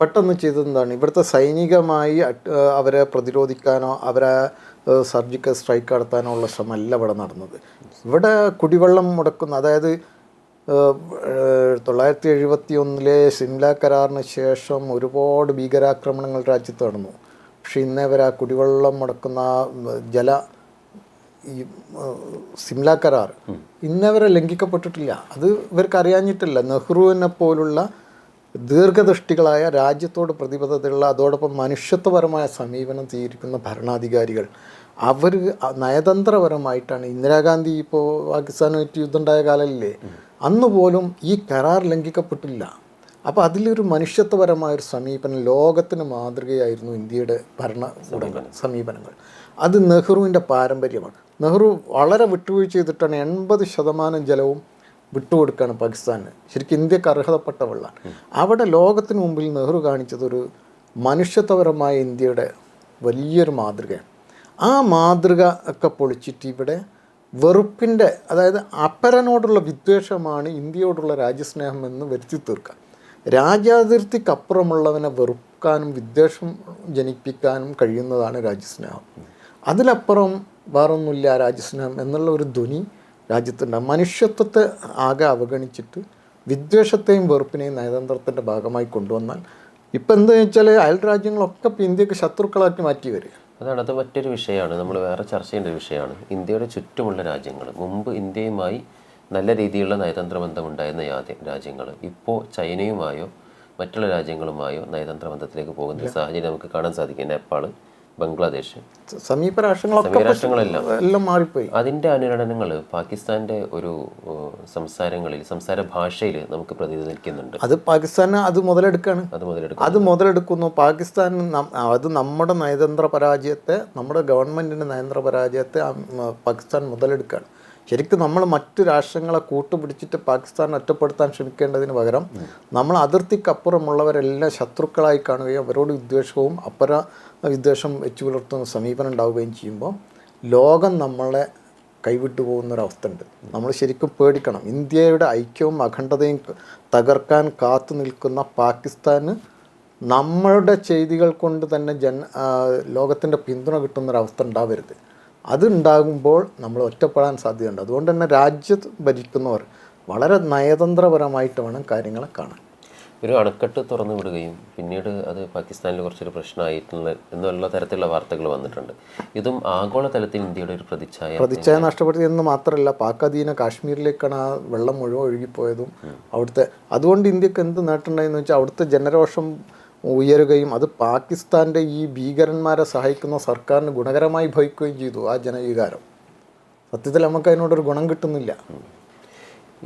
പെട്ടെന്ന് ചെയ്തതെന്താണ്? ഇവിടുത്തെ സൈനികമായി അവരെ പ്രതിരോധിക്കാനോ അവരെ സർജിക്കൽ സ്ട്രൈക്ക് നടത്താനോ ഉള്ള ശ്രമമല്ല ഇവിടെ നടന്നത്. ഇവിടെ കുടിവെള്ളം മുടക്കുന്ന അതായത് തൊള്ളായിരത്തി എഴുപത്തി ഒന്നിലെ സിംല കരാറിന് ശേഷം ഒരുപാട് ഭീകരാക്രമണങ്ങൾ രാജ്യത്ത് നടന്നു. പക്ഷേ ഇന്നേ വരെ ആ കുടിവെള്ളം മുടക്കുന്ന ജല ഈ സിംല കരാർ ഇന്നവരെ ലംഘിക്കപ്പെട്ടിട്ടില്ല. അത് ഇവർക്ക് അറിയാഞ്ഞിട്ടില്ല. നെഹ്റുവിനെ പോലുള്ള ദീർഘദൃഷ്ടികളായ രാജ്യത്തോട് പ്രതിബദ്ധതയുള്ള അതോടൊപ്പം മനുഷ്യത്വപരമായ സമീപനം സ്വീകരിക്കുന്ന ഭരണാധികാരികൾ. അവർ നയതന്ത്രപരമായിട്ടാണ്. ഇന്ദിരാഗാന്ധി ഇപ്പോൾ പാകിസ്ഥാനുമായിട്ട് യുദ്ധം ഉണ്ടായ കാലമില്ലേ അന്ന് പോലും ഈ കരാർ ലംഘിക്കപ്പെട്ടില്ല. അപ്പോൾ അതിലൊരു മനുഷ്യത്വപരമായ ഒരു സമീപനം ലോകത്തിന് മാതൃകയായിരുന്നു ഇന്ത്യയുടെ ഭരണ സമീപനങ്ങൾ. അത് നെഹ്റുവിന്റെ പാരമ്പര്യമാണ്. നെഹ്റു വളരെ വിട്ടുവീഴ്ച ചെയ്തിട്ടാണ് എൺപത് ശതമാനം ജലവും വിട്ടുകൊടുക്കുകയാണ് പാകിസ്ഥാന്. ശരിക്കും ഇന്ത്യയ്ക്ക് അർഹതപ്പെട്ട വെള്ളമാണ് അവിടെ ലോകത്തിന് മുമ്പിൽ നെഹ്റു കാണിച്ചതൊരു മനുഷ്യത്വപരമായ ഇന്ത്യയുടെ വലിയൊരു മാതൃകയാണ്. ആ മാതൃക ഒക്കെ പൊളിച്ചിട്ട് ഇവിടെ വെറുപ്പിന്റെ അതായത് അപ്പരനോടുള്ള വിദ്വേഷമാണ് ഇന്ത്യയോടുള്ള രാജ്യസ്നേഹം എന്ന് വരുത്തി തീർക്കുക. രാജ്യാതിർത്തിക്കപ്പുറമുള്ളവനെ വെറുക്കാനും വിദ്വേഷം ജനിപ്പിക്കാനും കഴിയുന്നതാണ് രാജ്യസ്നേഹം. അതിലപ്പുറം വേറൊന്നുമില്ല രാജ്യസ്നേഹം എന്നുള്ള ഒരു ധ്വനി രാജ്യത്തുണ്ട് മനുഷ്യത്വത്തെ ആകെ അവഗണിച്ചിട്ട് വിദ്വേഷത്തെയും വെറുപ്പിനെയും നയതന്ത്രത്തിന്റെ ഭാഗമായി കൊണ്ടുവന്നാൽ ഇപ്പം എന്താണെന്ന് വെച്ചാൽ അയൽ രാജ്യങ്ങളൊക്കെ ഇപ്പം ഇന്ത്യയ്ക്ക് ശത്രുക്കളാക്കി മാറ്റി വരിക. അതാണ് അത് മറ്റൊരു വിഷയമാണ്. നമ്മൾ വേറെ ചർച്ച ചെയ്യേണ്ട ഒരു വിഷയമാണ്. ഇന്ത്യയുടെ ചുറ്റുമുള്ള രാജ്യങ്ങൾ. മുമ്പ് ഇന്ത്യയുമായി നല്ല രീതിയിലുള്ള നയതന്ത്ര ബന്ധമുണ്ടായിരുന്ന യാതെ രാജ്യങ്ങൾ. ഇപ്പോൾ ചൈനയുമായോ മറ്റുള്ള രാജ്യങ്ങളുമായോ നയതന്ത്ര ബന്ധത്തിലേക്ക് പോകുന്ന സാഹചര്യം നമുക്ക് കാണാൻ സാധിക്കും. നേപ്പാൾ ബംഗ്ലാദേശ്. സമീപ രാഷ്ട്രങ്ങളെല്ലാം എല്ലാം മാറിപ്പോയി. അതിന്റെ അനുരണനങ്ങൾ പാകിസ്ഥാന്റെ ഒരു സംസാരങ്ങളിൽ സംസാര ഭാഷയിൽ നമുക്ക് പ്രതിനിധിക്കുന്നുണ്ട് അത് പാകിസ്ഥാന് അത് മുതലെടുക്കാണ്. അത് മുതലെടുക്കും അത് മുതലെടുക്കുന്നു. പാകിസ്ഥാൻ അത് നമ്മുടെ നയതന്ത്ര പരാജയത്തെ നമ്മുടെ ഗവൺമെന്റിന്റെ നയതന്ത്ര പരാജയത്തെ പാകിസ്ഥാൻ മുതലെടുക്കുകയാണ് ശരിക്കും നമ്മൾ മറ്റു രാഷ്ട്രങ്ങളെ കൂട്ടുപിടിച്ചിട്ട് പാകിസ്ഥാനെ ഒറ്റപ്പെടുത്താൻ ശ്രമിക്കേണ്ടതിന് പകരം നമ്മൾ അതിർത്തിക്കപ്പുറമുള്ളവരെല്ലാം ശത്രുക്കളായി കാണുകയും അവരോട് വിദ്വേഷവും അപ്പര വിദ്വേഷം വെച്ചു പുലർത്തുന്ന സമീപനം ഉണ്ടാവുകയും ചെയ്യുമ്പോൾ ലോകം നമ്മളെ കൈവിട്ടു പോകുന്നൊരവസ്ഥ ഉണ്ട് നമ്മൾ ശരിക്കും പേടിക്കണം. ഇന്ത്യയുടെ ഐക്യവും അഖണ്ഡതയും തകർക്കാൻ കാത്തു നിൽക്കുന്ന പാകിസ്ഥാന് നമ്മളുടെ ചെയ്തികൾ കൊണ്ട് തന്നെ ജൻ ലോകത്തിന്റെ പിന്തുണ കിട്ടുന്നൊരവസ്ഥ ഉണ്ടാവരുത്. അതുണ്ടാകുമ്പോൾ നമ്മൾ ഒറ്റപ്പെടാൻ സാധ്യതയുണ്ട്. അതുകൊണ്ട് തന്നെ രാജ്യത്ത് ഭരിക്കുന്നവർ വളരെ നയതന്ത്രപരമായിട്ട് വേണം കാര്യങ്ങളെ കാണാൻ. ഒരു അണക്കെട്ട് തുറന്നു വിടുകയും പിന്നീട് അത് പാകിസ്ഥാനിൽ കുറച്ചൊരു പ്രശ്നമായിട്ടുള്ള എന്നുള്ള തരത്തിലുള്ള വാർത്തകൾ വന്നിട്ടുണ്ട്. ഇതും ആഗോളതലത്തിൽ ഇന്ത്യയുടെ ഒരു പ്രതിച്ഛായ പ്രതിച്ഛായ നഷ്ടപ്പെടുത്തി എന്ന് മാത്രമല്ല പാക് അധീന കാശ്മീരിലേക്കാണ് ആ വെള്ളം മുഴുവൻ ഒഴുകിപ്പോയതും അവിടുത്തെ. അതുകൊണ്ട് ഇന്ത്യയ്ക്ക് എന്ത് നേട്ടമുണ്ടായെന്ന് വെച്ചാൽ അവിടുത്തെ ജനരോഷം ഉയരുകയും അത് പാകിസ്ഥാന്റെ ഈ ഭീകരന്മാരെ സഹായിക്കുന്ന സർക്കാരിന് ഗുണകരമായി ഭവിക്കുകയും ചെയ്തു ആ ജനവികാരം. സത്യത്തിൽ നമുക്ക് അതിനോടൊരു ഗുണം കിട്ടുന്നില്ല.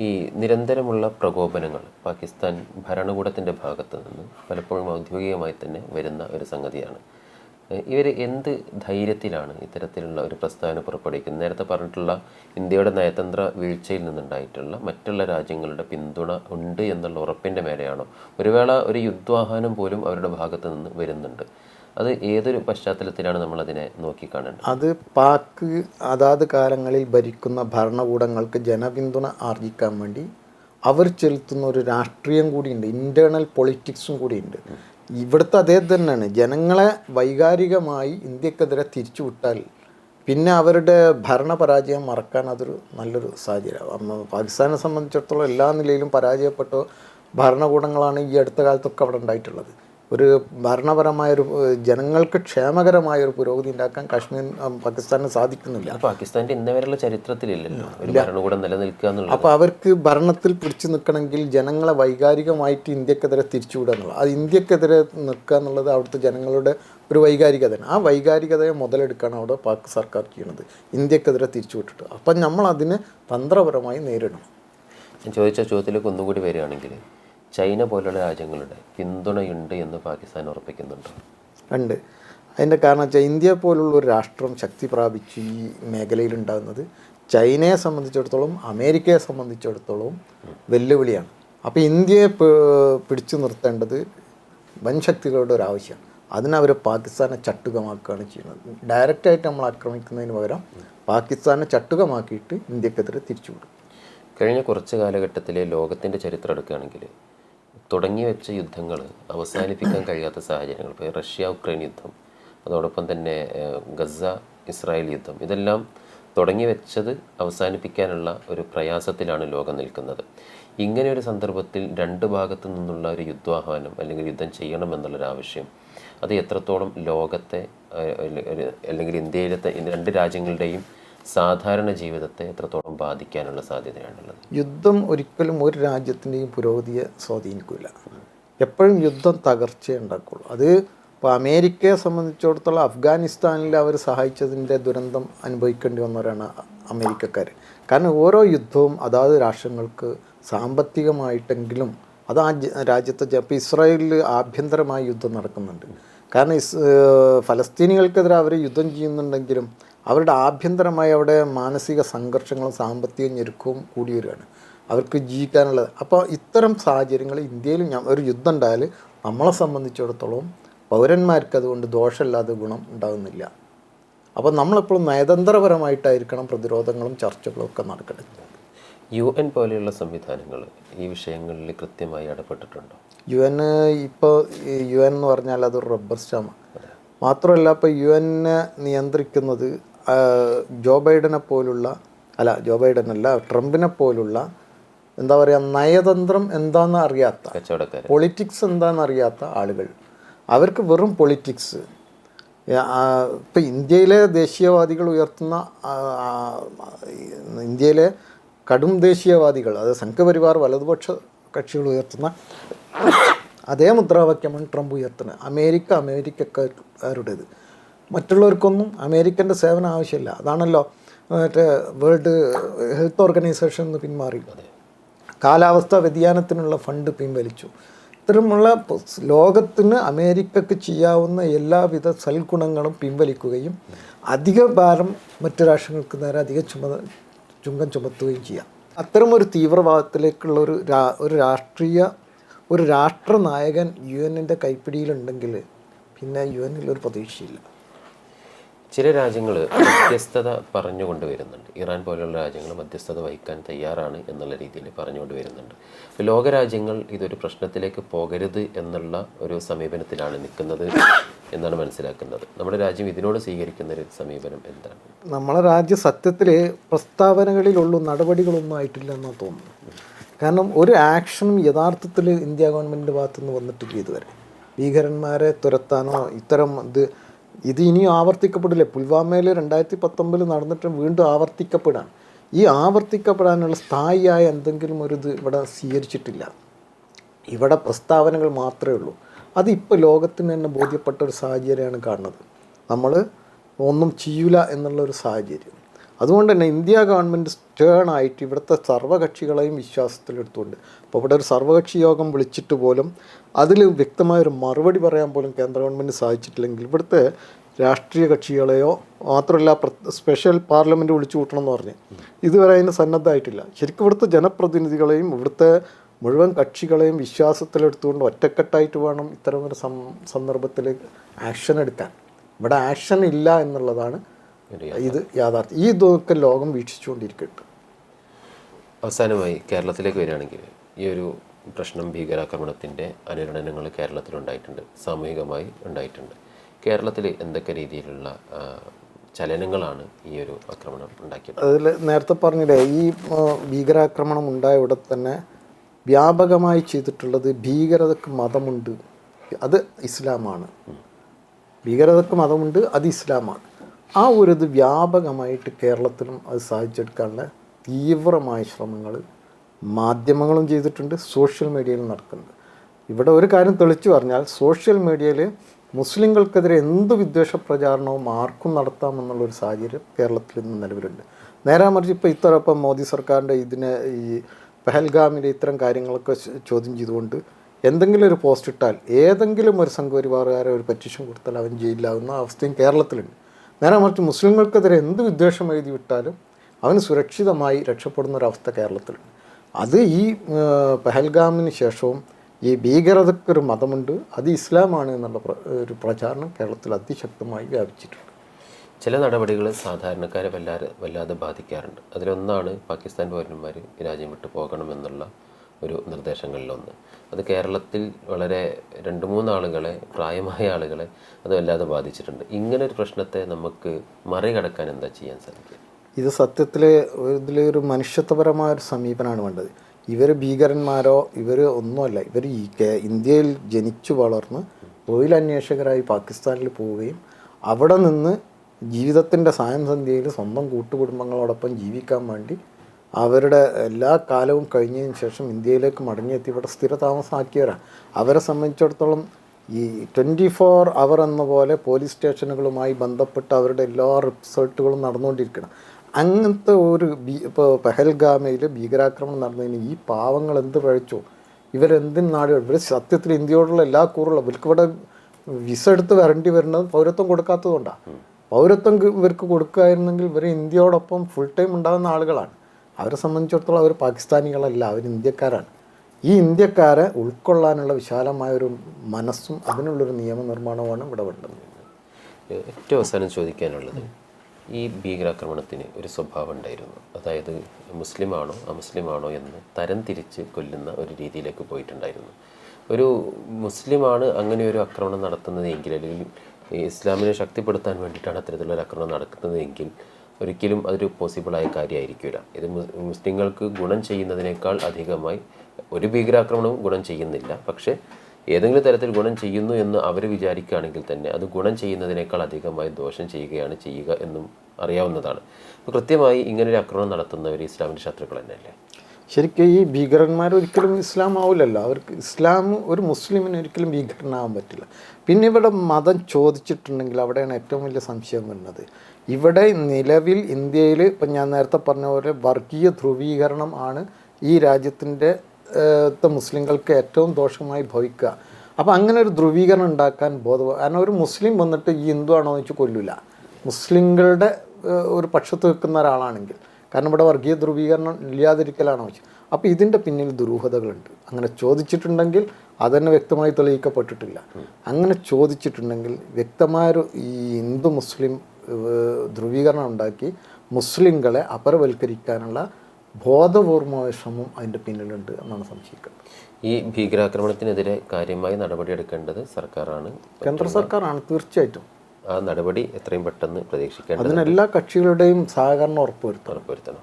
ഈ നിരന്തരമുള്ള പ്രകോപനങ്ങൾ പാകിസ്ഥാൻ ഭരണകൂടത്തിന്റെ ഭാഗത്ത് നിന്ന് പലപ്പോഴും ഔദ്യോഗികമായി തന്നെ വരുന്ന ഒരു സംഗതിയാണ്. ഇവർ എന്ത് ധൈര്യത്തിലാണ് ഇത്തരത്തിലുള്ള ഒരു പ്രസ്താവന പുറപ്പെടുവിക്കുന്നത്? നേരത്തെ പറഞ്ഞിട്ടുള്ള ഇന്ത്യയുടെ നയതന്ത്ര വീഴ്ചയിൽ നിന്നുണ്ടായിട്ടുള്ള മറ്റുള്ള രാജ്യങ്ങളുടെ പിന്തുണ ഉണ്ട് എന്നുള്ള ഉറപ്പിന്റെ മേലെയാണോ? ഒരു വേള ഒരു യുദ്ധവാഹനം പോലും അവരുടെ ഭാഗത്ത് നിന്ന് വരുന്നുണ്ട്. അത് ഏതൊരു പശ്ചാത്തലത്തിലാണ് നമ്മൾ നമ്മളതിനെ നോക്കിക്കാണേണ്ടത്? അത് പാക്ക് അതാത് കാലങ്ങളിൽ ഭരിക്കുന്ന ഭരണകൂടങ്ങൾക്ക് ജനപിന്തുണ ആർജിക്കാൻ വേണ്ടി അവർ ചെലുത്തുന്ന ഒരു രാഷ്ട്രീയം കൂടിയുണ്ട്. ഇന്റേർണൽ പൊളിറ്റിക്സും കൂടിയുണ്ട്. ഇവിടുത്തെ അതേ തന്നെയാണ്. ജനങ്ങളെ വൈകാരികമായി ഇന്ത്യക്കെതിരെ തിരിച്ചുവിട്ടാൽ പിന്നെ അവരുടെ ഭരണപരാജയം മറക്കാൻ അതൊരു നല്ലൊരു സാഹചര്യം പാകിസ്ഥാനെ സംബന്ധിച്ചിടത്തോളം എല്ലാ നിലയിലും പരാജയപ്പെട്ട ഭരണകൂടങ്ങളാണ് ഈ അടുത്ത കാലത്തൊക്കെ അവിടെ ഉണ്ടായിട്ടുള്ളത്. ഒരു ഭരണപരമായൊരു ഒരു ജനങ്ങൾക്ക് ക്ഷേമകരമായ ഒരു പുരോഗതി ഉണ്ടാക്കാൻ കാശ്മീർ പാകിസ്ഥാന് സാധിക്കുന്നില്ല. പാകിസ്ഥാന്റെ ഇന്ന വരെയുള്ള ചരിത്രത്തിലില്ലല്ലോ. ഭരണകൂടം നിലനിൽക്കുക അപ്പോൾ അവർക്ക് ഭരണത്തിൽ പിടിച്ചു നിൽക്കണമെങ്കിൽ ജനങ്ങളെ വൈകാരികമായിട്ട് ഇന്ത്യക്കെതിരെ തിരിച്ചുവിടുക എന്നുള്ളത്. അത് ഇന്ത്യക്കെതിരെ നിൽക്കുക എന്നുള്ളത് അവിടുത്തെ ജനങ്ങളുടെ ഒരു വൈകാരികതയാണ് ആ വൈകാരികതയെ മുതലെടുക്കാണ് അവിടെ പാക് സർക്കാർ ചെയ്യുന്നത്. ഇന്ത്യക്കെതിരെ തിരിച്ചുവിട്ടിട്ട്. അപ്പം നമ്മൾ അതിനെ തന്ത്രപരമായി നേരിടണം. ഞാൻ ചോദിച്ച ചോദ്യത്തിലേക്ക് ഒന്നുകൂടി വരികയാണെങ്കിൽ ചൈന പോലുള്ള രാജ്യങ്ങളുടെ പിന്തുണയുണ്ട് എന്ന് പാകിസ്ഥാൻ ഉറപ്പിക്കുന്നുണ്ട്. ഉണ്ട്. അതിന്റെ കാരണം വെച്ചാൽ ഇന്ത്യ പോലുള്ള ഒരു രാഷ്ട്രം ശക്തി പ്രാപിച്ച് ഈ മേഖലയിൽ ഉണ്ടാകുന്നത് ചൈനയെ സംബന്ധിച്ചിടത്തോളം അമേരിക്കയെ സംബന്ധിച്ചിടത്തോളം വെല്ലുവിളിയാണ്. അപ്പോൾ ഇന്ത്യയെ പിടിച്ചു നിർത്തേണ്ടത് വൻ ശക്തികളുടെ ഒരു ആവശ്യമാണ്. അതിനവർ പാകിസ്ഥാനെ ചട്ടുകമാക്കുകയാണ് ചെയ്യുന്നത്. ഡയറക്റ്റായിട്ട് നമ്മൾ ആക്രമിക്കുന്നതിന് പകരം പാകിസ്ഥാനെ ചട്ടുകമാക്കിയിട്ട് ഇന്ത്യക്കെതിരെ കൊടുക്കും. കഴിഞ്ഞ കുറച്ച് കാലഘട്ടത്തിലെ ലോകത്തിന്റെ ചരിത്രം എടുക്കുകയാണെങ്കിൽ തുടങ്ങി വെച്ച യുദ്ധങ്ങൾ അവസാനിപ്പിക്കാൻ കഴിയാത്ത സാഹചര്യങ്ങൾ ഇപ്പോൾ റഷ്യ ഉക്രൈൻ യുദ്ധം അതോടൊപ്പം തന്നെ ഗസ ഇസ്രായേൽ യുദ്ധം ഇതെല്ലാം തുടങ്ങി വെച്ചത് അവസാനിപ്പിക്കാനുള്ള ഒരു പ്രയാസത്തിലാണ് ലോകം നിൽക്കുന്നത്. ഇങ്ങനെ ഒരു സന്ദർഭത്തിൽ രണ്ട് ഭാഗത്തു നിന്നുള്ള ഒരു യുദ്ധാഹ്വാനം അല്ലെങ്കിൽ യുദ്ധം ചെയ്യണമെന്നുള്ളൊരു ആവശ്യം അത് എത്രത്തോളം ലോകത്തെ അല്ലെങ്കിൽ ഇന്ത്യയിലത്തെ രണ്ട് രാജ്യങ്ങളുടെയും സാധാരണ ജീവിതത്തെ എത്രത്തോളം ബാധിക്കാനുള്ള സാധ്യതയാണുള്ളത്? യുദ്ധം ഒരിക്കലും ഒരു രാജ്യത്തിന്റെയും പുരോഗതിയെ സ്വാധീനിക്കില്ല എപ്പോഴും യുദ്ധം തകർച്ചയെ ഉണ്ടാക്കുള്ളൂ. അത് ഇപ്പോൾ അമേരിക്കയെ സംബന്ധിച്ചിടത്തോളം അഫ്ഗാനിസ്ഥാനിൽ അവർ സഹായിച്ചതിന്റെ ദുരന്തം അനുഭവിക്കേണ്ടി വന്നവരാണ് അമേരിക്കക്കാർ കാരണം ഓരോ യുദ്ധവും അതാത് രാഷ്ട്രങ്ങൾക്ക് സാമ്പത്തികമായിട്ടെങ്കിലും അത് ആ രാജ്യത്തെ ഇപ്പോൾ ഇസ്രായേലിൽ ആഭ്യന്തരമായ യുദ്ധം നടക്കുന്നുണ്ട്. കാരണം ഇസ് ഫലസ്തീനികൾക്കെതിരെ അവർ യുദ്ധം ചെയ്യുന്നുണ്ടെങ്കിലും അവരുടെ ആഭ്യന്തരമായ അവിടെ മാനസിക സംഘർഷങ്ങളും സാമ്പത്തിക ഞെരുക്കവും കൂടി വരികയാണ് അവർക്ക് ജീവിക്കാനുള്ളത്. അപ്പോൾ ഇത്തരം സാഹചര്യങ്ങൾ ഇന്ത്യയിൽ ഞാൻ ഒരു യുദ്ധം ഉണ്ടായാൽ നമ്മളെ സംബന്ധിച്ചിടത്തോളം പൗരന്മാർക്ക് അതുകൊണ്ട് ദോഷമില്ലാതെ ഗുണം ഉണ്ടാകുന്നില്ല. അപ്പോൾ നമ്മളെപ്പോഴും നയതന്ത്രപരമായിട്ടായിരിക്കണം പ്രതിരോധങ്ങളും ചർച്ചകളും ഒക്കെ നടക്കേണ്ടത്. യു എൻ പോലെയുള്ള സംവിധാനങ്ങൾ ഈ വിഷയങ്ങളിൽ കൃത്യമായി ഇടപെട്ടിട്ടുണ്ടോ? യു എൻ ഇപ്പോൾ യു എൻ എന്ന് പറഞ്ഞാൽ അതൊരു റബ്ബർ സ്റ്റാമാണ്. മാത്രമല്ല ഇപ്പോൾ യു എന്നെ നിയന്ത്രിക്കുന്നത് ജോ ബൈഡനെ പോലുള്ള അല്ല ജോ ബൈഡൻ അല്ല ട്രംപിനെ പോലുള്ള എന്താ പറയുക നയതന്ത്രം എന്താണെന്ന് അറിയാത്ത പൊളിറ്റിക്സ് എന്താണെന്ന് അറിയാത്ത ആളുകൾ. അവർക്ക് വെറും പൊളിറ്റിക്സ്. ഇപ്പം ഇന്ത്യയിലെ ദേശീയവാദികൾ ഉയർത്തുന്ന ഇന്ത്യയിലെ കടും ദേശീയവാദികൾ അത് സംഘപരിവാർ വലതുപക്ഷ കക്ഷികൾ ഉയർത്തുന്ന അതേ മുദ്രാവാക്യമാണ് ട്രംപ് ഉയർത്തുന്നത്. അമേരിക്ക അമേരിക്കക്കാരുടേത്. മറ്റുള്ളവർക്കൊന്നും അമേരിക്കന്റെ സേവനം ആവശ്യമില്ല. അതാണല്ലോ മറ്റേ വേൾഡ് ഹെൽത്ത് ഓർഗനൈസേഷൻ എന്ന് പിന്മാറി. കാലാവസ്ഥാ വ്യതിയാനത്തിനുള്ള ഫണ്ട് പിൻവലിച്ചു. ഇത്തരമുള്ള ലോകത്തിന് അമേരിക്കക്ക് ചെയ്യാവുന്ന എല്ലാവിധ സൽഗുണങ്ങളും പിൻവലിക്കുകയും അധിക ഭാരം മറ്റു രാഷ്ട്രങ്ങൾക്ക് നേരെ അധിക ചുമത ചുങ്കം ചുമത്തുകയും ചെയ്യാം. അത്തരമൊരു തീവ്രവാദത്തിലേക്കുള്ള ഒരു രാ ഒരു രാഷ്ട്രീയ ഒരു രാഷ്ട്രനായകൻ യു എന്നിന്റെ കൈപ്പിടിയിലുണ്ടെങ്കിൽ പിന്നെ യു എന്നിൽ ഒരു പ്രതീക്ഷയില്ല. ചില രാജ്യങ്ങൾ മധ്യസ്ഥത പറഞ്ഞുകൊണ്ട് വരുന്നുണ്ട്. ഇറാൻ പോലെയുള്ള രാജ്യങ്ങൾ മധ്യസ്ഥത വഹിക്കാൻ തയ്യാറാണ് എന്നുള്ള രീതിയിൽ പറഞ്ഞുകൊണ്ട് വരുന്നുണ്ട്. ലോകരാജ്യങ്ങൾ ഇതൊരു പ്രശ്നത്തിലേക്ക് പോകരുത് എന്നുള്ള ഒരു സമീപനത്തിലാണ് നിൽക്കുന്നത് എന്നാണ് മനസ്സിലാക്കുന്നത്. നമ്മുടെ രാജ്യം ഇതിനോട് സ്വീകരിക്കുന്ന ഒരു സമീപനം എന്താണ്? നമ്മളെ രാജ്യ സത്യത്തിൽ പ്രസ്താവനകളിലുള്ള നടപടികളൊന്നും ആയിട്ടില്ല എന്നാണ് തോന്നുന്നു. കാരണം ഒരു ആക്ഷനും യഥാർത്ഥത്തിൽ ഇന്ത്യ ഗവൺമെന്റിന്റെ ഭാഗത്തുനിന്ന് വന്നിട്ടില്ല ഇതുവരെ. ഭീകരന്മാരെ തുരത്താനോ ഇത്തരം ഇത് ഇത് ഇനിയും ആവർത്തിക്കപ്പെടില്ലേ. പുൽവാമയിൽ രണ്ടായിരത്തി പത്തൊമ്പതിൽ നടന്നിട്ട് വീണ്ടും ആവർത്തിക്കപ്പെടാൻ ഈ ആവർത്തിക്കപ്പെടാനുള്ള സ്ഥായിയായ എന്തെങ്കിലും ഒരു ഇത് ഇവിടെ സ്വീകരിച്ചിട്ടില്ല. ഇവിടെ പ്രസ്താവനകൾ മാത്രമേ ഉള്ളൂ. അത് അതിപ്പോൾ ലോകത്തിന് തന്നെ ബോധ്യപ്പെട്ട ഒരു സാഹചര്യമാണ് കാണുന്നത്. നമ്മൾ ഒന്നും ചെയ്യൂല എന്നുള്ളൊരു സാഹചര്യം. അതുകൊണ്ട് തന്നെ ഇന്ത്യ ഗവൺമെന്റ് സ്റ്റേൺ ആയിട്ട് ഇവിടുത്തെ സർവകക്ഷികളെയും വിശ്വാസത്തിലെടുത്തുകൊണ്ട് അപ്പോൾ ഇവിടെ ഒരു സർവകക്ഷി യോഗം വിളിച്ചിട്ട് പോലും അതിൽ വ്യക്തമായൊരു മറുപടി പറയാൻ പോലും കേന്ദ്ര ഗവൺമെന്റ് സാധിച്ചിട്ടില്ലെങ്കിൽ ഇവിടുത്തെ രാഷ്ട്രീയ കക്ഷികളെയോ മാത്രമല്ല സ്പെഷ്യൽ പാർലമെന്റ് വിളിച്ചു കൂട്ടണം എന്ന് പറഞ്ഞ് ഇതുവരെ അതിന് സന്നദ്ധമായിട്ടില്ല. ശരിക്കും ഇവിടുത്തെ ജനപ്രതിനിധികളെയും ഇവിടുത്തെ മുഴുവൻ കക്ഷികളെയും വിശ്വാസത്തിലെടുത്തുകൊണ്ട് ഒറ്റക്കെട്ടായിട്ട് വേണം ഇത്തരമൊരു സന്ദർഭത്തിൽ ആക്ഷൻ എടുക്കാൻ. ഇവിടെ ആക്ഷൻ ഇല്ല എന്നുള്ളതാണ് ഇത് യാഥാർത്ഥ്യം. ഈ ഇതൊക്കെ ലോകം വീക്ഷിച്ചുകൊണ്ടിരിക്കട്ടെ. അവസാനമായി കേരളത്തിലേക്ക് വരികയാണെങ്കിൽ ഈ ഒരു പ്രശ്നം ഭീകരാക്രമണത്തിന്റെ അനുരണനങ്ങൾ കേരളത്തിലുണ്ടായിട്ടുണ്ട് സാമൂഹികമായി ഉണ്ടായിട്ടുണ്ട്. കേരളത്തിൽ എന്തൊക്കെ രീതിയിലുള്ള ചലനങ്ങളാണ് ഈ ഒരു ആക്രമണം ഉണ്ടാക്കിയത്? അതിൽ നേരത്തെ പറഞ്ഞില്ലേ ഈ ഭീകരാക്രമണം ഉണ്ടായ ഇവിടെ തന്നെ വ്യാപകമായി ചെയ്തിട്ടുള്ളത് ഭീകരതക്ക് മതമുണ്ട്. അത് ഇസ്ലാമാണ്. ഭീകരതക്ക് മതമുണ്ട് അത് ഇസ്ലാമാണ്. ആ ഒരു ഇത് വ്യാപകമായിട്ട് കേരളത്തിലും അത് സാധിച്ചെടുക്കാനുള്ള തീവ്രമായ ശ്രമങ്ങൾ മാധ്യമങ്ങളും ചെയ്തിട്ടുണ്ട് സോഷ്യൽ മീഡിയയിലും നടക്കുന്നുണ്ട്. ഇവിടെ ഒരു കാര്യം തെളിച്ചു പറഞ്ഞാൽ സോഷ്യൽ മീഡിയയിൽ മുസ്ലിങ്ങൾക്കെതിരെ എന്ത് വിദ്വേഷ പ്രചാരണവും ആർക്കും നടത്താമെന്നുള്ളൊരു സാഹചര്യം കേരളത്തിൽ ഇന്ന് നിലവിലുണ്ട്. നേരെ മറിച്ച് ഇപ്പോൾ ഇത്തരം മോദി സർക്കാരിന്റെ ഇതിനെ ഈ പെഹൽഗാമിലെ ഇത്തരം കാര്യങ്ങളൊക്കെ ചോദ്യം ചെയ്തുകൊണ്ട് എന്തെങ്കിലും ഒരു പോസ്റ്റ് ഇട്ടാൽ ഏതെങ്കിലും ഒരു സംഘപരിവാറുകാരെ ഒരു പെറ്റീഷൻ കൊടുത്താൽ അവൻ ജയിലിലാവുന്ന അവസ്ഥയും കേരളത്തിലുണ്ട്. നേരെ മറിച്ച് മുസ്ലിങ്ങൾക്കെതിരെ എന്ത് വിദ്വേഷം എഴുതി വിട്ടാലും അവന് സുരക്ഷിതമായി രക്ഷപ്പെടുന്ന ഒരവസ്ഥ കേരളത്തിലുണ്ട്. അത് ഈ പെഹൽഗാമിന് ശേഷവും ഈ ഭീകരതയ്ക്കൊരു മതമുണ്ട്. അത് ഇസ്ലാമാണ് എന്നുള്ള ഒരു പ്രചാരണം കേരളത്തിൽ അതിശക്തമായി വ്യാപിച്ചിട്ടുണ്ട്. ചില നടപടികൾ സാധാരണക്കാരെ വല്ലാതെ വല്ലാതെ ബാധിക്കാറുണ്ട്. അതിലൊന്നാണ് പാകിസ്ഥാൻ പൗരന്മാർ രാജ്യം വിട്ടു പോകണമെന്നുള്ള ഒരു നിർദ്ദേശങ്ങളിലൊന്ന്. അത് കേരളത്തിൽ വളരെ രണ്ട് മൂന്ന് ആളുകളെ പ്രായമായ ആളുകളെ അത് വല്ലാതെ ബാധിച്ചിട്ടുണ്ട്. ഇങ്ങനെ ഒരു പ്രശ്നത്തെ നമുക്ക് മറികടക്കാൻ എന്താ ചെയ്യാൻ സാധിക്കും? ഇത് സത്യത്തിൽ ഇതിലൊരു മനുഷ്യത്വപരമായ ഒരു സമീപനമാണ് വേണ്ടത്. ഇവർ ഭീകരന്മാരോ ഇവർ ഒന്നുമല്ല ഇവർ ഈ ഇന്ത്യയിൽ ജനിച്ചു വളർന്ന് തൊഴിലന്വേഷകരായി പാകിസ്ഥാനിൽ പോവുകയും അവിടെ നിന്ന് ജീവിതത്തിന്റെ സായം സന്ധ്യയിൽ സ്വന്തം കൂട്ടുകുടുംബങ്ങളോടൊപ്പം ജീവിക്കാൻ വേണ്ടി അവരുടെ എല്ലാ കാലവും കഴിഞ്ഞതിന് ശേഷം ഇന്ത്യയിലേക്ക് മടങ്ങിയെത്തി. ഇവിടെ സ്ഥിരതാമസമാക്കിയവരാണ് അവരെ സംബന്ധിച്ചിടത്തോളം ഈ ട്വന്റി ഫോർ അവർ എന്ന പോലെ പോലീസ് സ്റ്റേഷനുകളുമായി ബന്ധപ്പെട്ട് അവരുടെ എല്ലാ റിസൾട്ടുകളും നടന്നുകൊണ്ടിരിക്കണം. അങ്ങനത്തെ ഒരു ബി ഇപ്പോൾ പെഹൽഗാമയിൽ ഭീകരാക്രമണം നടന്നതിന് ഈ പാവങ്ങൾ എന്ത് പഴച്ചു? ഇവരെന്തിന് നാട് ഇവർ സത്യത്തിൽ ഇന്ത്യയോടുള്ള എല്ലാ കൂറുള്ള ഇവർക്ക് ഇവിടെ വിസ എടുത്ത് വരേണ്ടി വരുന്നത് പൗരത്വം കൊടുക്കാത്തതുകൊണ്ടാണ് പൗരത്വം ഇവർക്ക് കൊടുക്കുകയായിരുന്നെങ്കിൽ ഇവർ ഇന്ത്യയോടൊപ്പം ഫുൾ ടൈം ഉണ്ടാകുന്ന ആളുകളാണ്. അവരെ സംബന്ധിച്ചിടത്തോളം അവർ പാകിസ്ഥാനികളല്ല അവർ ഇന്ത്യക്കാരാണ്. ഈ ഇന്ത്യക്കാരെ ഉൾക്കൊള്ളാനുള്ള വിശാലമായൊരു മനസ്സും അതിനുള്ളൊരു നിയമനിർമ്മാണമാണ് ഇവിടെ വേണ്ടത്. ഏറ്റവും അവസാനം ചോദിക്കാനുള്ളത് ഈ ഭീകരാക്രമണത്തിന് ഒരു സ്വഭാവം ഉണ്ടായിരുന്നു. അതായത് മുസ്ലിമാണോ അമുസ്ലിമാണോ എന്ന് തരം തിരിച്ച് കൊല്ലുന്ന ഒരു രീതിയിലേക്ക് പോയിട്ടുണ്ടായിരുന്നു. ഒരു മുസ്ലിമാണ് അങ്ങനെ ഒരു ആക്രമണം നടത്തുന്നതെങ്കിൽ അല്ലെങ്കിൽ ഇസ്ലാമിനെ ശക്തിപ്പെടുത്താൻ വേണ്ടിയിട്ടാണ് അത്തരത്തിലുള്ള ആക്രമണം നടക്കുന്നത് എങ്കിൽ ഒരിക്കലും അതൊരു പോസിബിളായ കാര്യമായിരിക്കില്ല ഇത് മുസ്ലിങ്ങൾക്ക് ഗുണം ചെയ്യുന്നതിനേക്കാൾ അധികമായി ഒരു ഭീകരാക്രമണവും ഗുണം ചെയ്യുന്നില്ല. പക്ഷേ ഏതെങ്കിലും തരത്തിൽ ഗുണം ചെയ്യുന്നു എന്ന് അവർ വിചാരിക്കുകയാണെങ്കിൽ തന്നെ അത് ഗുണം ചെയ്യുന്നതിനേക്കാൾ അധികമായി ദോഷം ചെയ്യുകയാണ് ചെയ്യുക എന്നും അറിയാവുന്നതാണ്. അപ്പോൾ കൃത്യമായി ഇങ്ങനൊരു ആക്രമണം നടത്തുന്നവർ ഇസ്ലാമിന്റെ ശത്രുക്കൾ തന്നെയല്ലേ? ശരിക്കും ഈ ഭീകരന്മാർ ഒരിക്കലും ഇസ്ലാം ആവില്ലല്ലോ അവർക്ക് ഇസ്ലാം ഒരു മുസ്ലിമിന് ഒരിക്കലും ഭീകരനാവാൻ പറ്റില്ല. പിന്നെ ഇവിടെ മതം ചോദിച്ചിട്ടുണ്ടെങ്കിൽ അവിടെയാണ് ഏറ്റവും വലിയ സംശയം വരുന്നത്. ഇവിടെ നിലവിൽ ഇന്ത്യയിൽ ഇപ്പം ഞാൻ നേരത്തെ പറഞ്ഞ പോലെ വർഗീയ ധ്രുവീകരണം ആണ് ഈ രാജ്യത്തിന്റെ ത്തെ മുസ്ലിങ്ങൾക്ക് ഏറ്റവും ദോഷമായി ഭവിക്കുക. അപ്പോൾ അങ്ങനെ ഒരു ധ്രുവീകരണം ഉണ്ടാക്കാൻ ബോധം കാരണം ഒരു മുസ്ലിം വന്നിട്ട് ഈ ഹിന്ദു ആണോ എന്ന് വെച്ച് കൊല്ലില്ല മുസ്ലിങ്ങളുടെ ഒരു പക്ഷത്ത് നിൽക്കുന്ന ഒരാളാണെങ്കിൽ. കാരണം ഇവിടെ വർഗീയ ധ്രുവീകരണം ഇല്ലാതിരിക്കലാണ് ആവശ്യം അപ്പോൾ ഇതിന്റെ പിന്നിൽ ദുരൂഹതകളുണ്ട്. അങ്ങനെ ചോദിച്ചിട്ടുണ്ടെങ്കിൽ അതന്നെ വ്യക്തമായി തെളിയിക്കപ്പെട്ടിട്ടില്ല. അങ്ങനെ ചോദിച്ചിട്ടുണ്ടെങ്കിൽ വ്യക്തമായൊരു ഈ ഹിന്ദു മുസ്ലിം ധ്രുവീകരണം ഉണ്ടാക്കി മുസ്ലിങ്ങളെ അപരവൽക്കരിക്കാനുള്ള ബോധപൂർവമായ ശ്രമം അതിന്റെ പിന്നിലുണ്ട് എന്നാണ് സംശയിക്കുന്നത്. ഈ ഭീകരാക്രമണത്തിനെതിരെ കാര്യമായി നടപടിയെടുക്കേണ്ടത് സർക്കാരാണ്. കേന്ദ്ര സർക്കാരാണ് തീർച്ചയായിട്ടും. ആ നടപടി എത്രയും പെട്ടെന്ന് പ്രതീക്ഷിക്കേണ്ടത് അതിന് എല്ലാ കക്ഷികളുടെയും സഹകരണം ഉറപ്പുവരുത്തണം. ഉറപ്പുവരുത്തണം.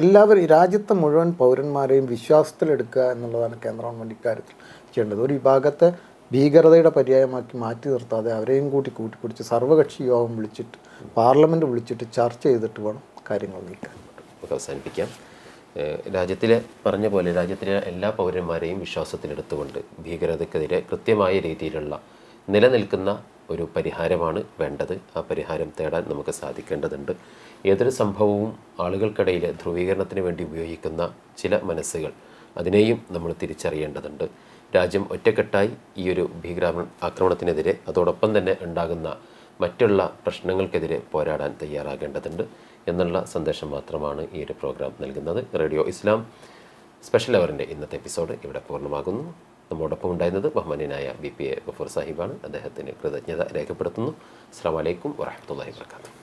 എല്ലാവരും രാജ്യത്തെ മുഴുവൻ പൗരന്മാരെയും വിശ്വാസത്തിലെടുക്കുക എന്നുള്ളതാണ് കേന്ദ്ര ഗവൺമെന്റ് ഇക്കാര്യത്തിൽ ചെയ്യേണ്ടത്. ഒരു വിഭാഗത്തെ ഭീകരതയുടെ പര്യായമാക്കി മാറ്റി നിർത്താതെ അവരെയും കൂട്ടി കൂട്ടിപ്പിടിച്ച് സർവകക്ഷി യോഗം വിളിച്ചിട്ട് പാർലമെന്റ് വിളിച്ചിട്ട് ചർച്ച ചെയ്തിട്ട് വേണം കാര്യങ്ങൾ നീക്കാൻ. നമുക്ക് അവസാനിപ്പിക്കാം. രാജ്യത്തിലെ പറഞ്ഞ പോലെ രാജ്യത്തിലെ എല്ലാ പൗരന്മാരെയും വിശ്വാസത്തിലെടുത്തുകൊണ്ട് ഭീകരതയ്ക്കെതിരെ കൃത്യമായ രീതിയിലുള്ള നിലനിൽക്കുന്ന ഒരു പരിഹാരമാണ് വേണ്ടത്. ആ പരിഹാരം തേടാൻ നമുക്ക് സാധിക്കേണ്ടതുണ്ട്. ഏതൊരു സംഭവവും ആളുകൾക്കിടയിൽ ധ്രുവീകരണത്തിന് വേണ്ടി ഉപയോഗിക്കുന്ന ചില മനസ്സുകൾ. അതിനെയും നമ്മൾ തിരിച്ചറിയേണ്ടതുണ്ട്. രാജ്യം ഒറ്റക്കെട്ടായി ഈ ഒരു ഭീകരാ ആക്രമണത്തിനെതിരെ അതോടൊപ്പം തന്നെ ഉണ്ടാകുന്ന മറ്റുള്ള പ്രശ്നങ്ങൾക്കെതിരെ പോരാടാൻ തയ്യാറാകേണ്ടതുണ്ട് എന്നുള്ള സന്ദേശം മാത്രമാണ് ഈ ഒരു പ്രോഗ്രാം നൽകുന്നത്. റേഡിയോ ഇസ്ലാം സ്പെഷ്യൽ അവറിന്റെ ഇന്നത്തെ എപ്പിസോഡ് ഇവിടെ പൂർണമാകുന്നു. നമ്മോടൊപ്പം ഉണ്ടായിരുന്നത് ബഹുമാന്യനായ ബി പി എ ഗഫൂർ സാഹിബാണ്. അദ്ദേഹത്തിന് കൃതജ്ഞത രേഖപ്പെടുത്തുന്നു. അസ്സാം വലൈക്കും വാഹമത്തല്ലാഹി വർക്കാത്തു